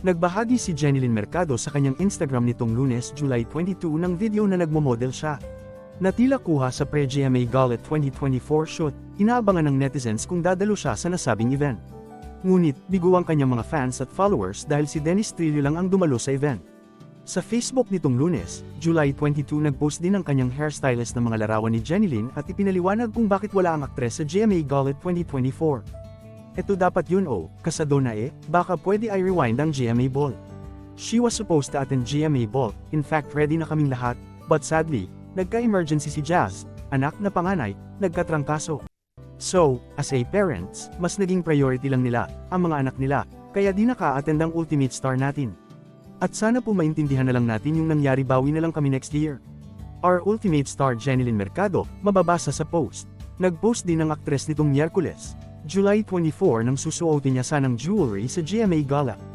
Nagbahagi si Jenilyn Mercado sa kanyang Instagram nitong lunes July 22 ng video na nagmamodel siya. Natila kuha sa Pre-GMA Gala 2024 shoot, inaabangan ng netizens kung dadalo siya sa nasabing event. Ngunit, bigo ang kanyang mga fans at followers dahil si Dennis Trillo lang ang dumalo sa event. Sa Facebook nitong lunes, July 22 nagpost din ang kanyang hairstylist ng mga larawan ni Jenilyn at ipinaliwanag kung bakit wala ang aktres sa GMA Gala 2024. Ito dapat yun oh, kasado na eh, baka pwede i rewind ang GMA Ball. She was supposed to attend GMA Ball, in fact ready na kaming lahat, but sadly, nagka-emergency si Jazz, anak na panganay, nagkatrangkaso. So, as a parents, mas naging priority lang nila, ang mga anak nila, kaya di naka-attend ang ultimate star natin. At sana po maintindihan na lang natin yung nangyari bawi na lang kami next year. Our ultimate star Jenilyn Mercado, mababasa sa post. Nag-post din ang aktres nitong Miyerkules, July 24 nang susuotin niya sanang jewelry sa GMA Gala.